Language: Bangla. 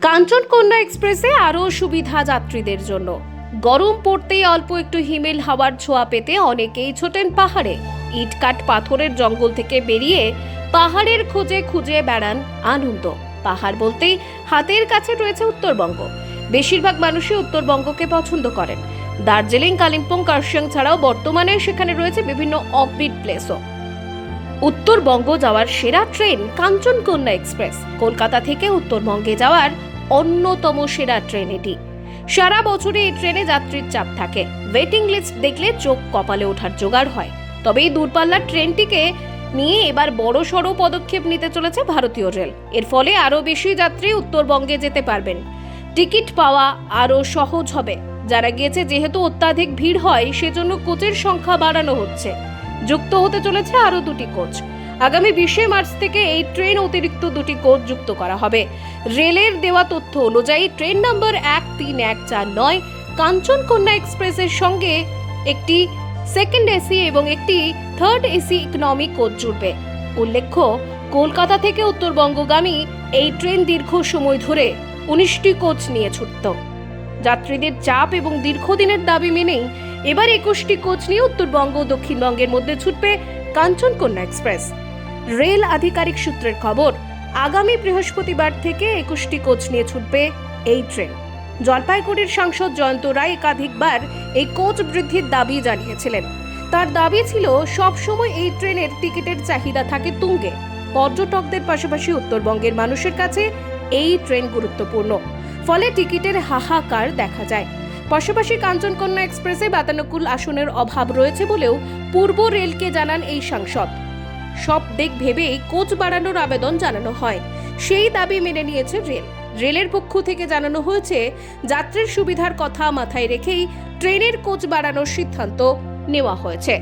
কাঞ্চনকন্যা এক্সপ্রেসে আরও সুবিধা যাত্রীদের জন্য। গরম পড়তেই অল্প একটু হিমেল হাওয়ার ছোঁয়া পেতে অনেকেই ছোটেন পাহাড়ে। ইটকাট পাথরের জঙ্গল থেকে বেরিয়ে পাহাড়ের খোঁজে খুঁজে বেড়ান আনন্দ। পাহাড় বলতেই হাতের কাছে রয়েছে উত্তরবঙ্গ। বেশিরভাগ মানুষই উত্তরবঙ্গকে পছন্দ করেন। দার্জিলিং, কালিম্পং, কার্শিয়াং ছাড়াও বর্তমানে সেখানে রয়েছে বিভিন্ন অফবিট প্লেসও। উত্তরবঙ্গ যাওয়ার সেরা ট্রেন কাঞ্চনকন্যা এক্সপ্রেস। কলকাতা থেকে উত্তরবঙ্গে যাওয়ার অন্যতম সেরা ট্রেন এটি। সারা বছরে এই ট্রেনে যাত্রীর চাপ থাকে। ওয়েটিং লিস্ট দেখলে চোখ কপালে ওঠার জোগাড় হয়। তবে এই দূরপাল্লার ট্রেনটিকে নিয়ে এবার বড় সড়ো পদক্ষেপ নিতে চলেছে ভারতীয় রেল। এর ফলে আরও বেশি যাত্রী উত্তরবঙ্গে যেতে পারবেন। টিকিট পাওয়া আরও সহজ হবে। যারা গিয়েছে, যেহেতু অত্যাধিক ভিড় হয়, সেজন্য কোচের সংখ্যা বাড়ানো হচ্ছে। যুক্ত হতে চলেছে আরও দুটি কোচ। আগামী বিশে মার্চ থেকে এই ট্রেন অতিরিক্ত দুটি কোচ যুক্ত করা হবে। রেলের দেওয়া তথ্য অনুযায়ী ট্রেন নম্বর এক তিন এক চার নয় কাঞ্চনকন্যা এক্সপ্রেসের সঙ্গে একটি সেকেন্ড এসি এবং একটি থার্ড এসি ইকোনমি কোচ জুড়বে। উল্লেখ্য, কলকাতা থেকে উত্তরবঙ্গগামী এই ট্রেন দীর্ঘ সময় ধরে উনিশটি কোচ নিয়ে ছুটত। যাত্রীদের চাপ এবং দীর্ঘদিনের দাবি মেনেই এবার একুশটি কোচ নিয়ে উত্তরবঙ্গ ও দক্ষিণবঙ্গের মধ্যে ছুটবে কাঞ্চনকন্যা এক্সপ্রেস। রেল আধিকারিক সূত্রের খবর, আগামী বৃহস্পতিবার থেকে একুশটি কোচ নিয়ে ছুটবে এই ট্রেন। জলপাইগুড়ির সাংসদ জয়ন্ত রায় একাধিকবার এই কোচ বৃদ্ধির দাবি জানিয়েছিলেন। তার দাবি ছিল, সবসময় এই ট্রেনের টিকিটের চাহিদা থাকে তুঙ্গে। পর্যটকদের পাশাপাশি উত্তরবঙ্গের মানুষের কাছে এই ট্রেন গুরুত্বপূর্ণ। ফলে টিকিটের হাহাকার দেখা যায়। পাশাপাশি কাঞ্চনকন্যা এক্সপ্রেসে বাতানুকূল আসনের অভাব রয়েছে বলেও পূর্ব রেলকে জানান এই সাংসদ। সব দিক ভেবেই কোচ বাড়ানোর আবেদন জানানো হয়। সেই দাবি মেনে নিয়েছে রেল। রেলের পক্ষ থেকে জানানো হয়েছে, যাত্রীর সুবিধার কথা মাথায় রেখেই ট্রেনের কোচ বাড়ানোর সিদ্ধান্ত নেওয়া হয়েছে।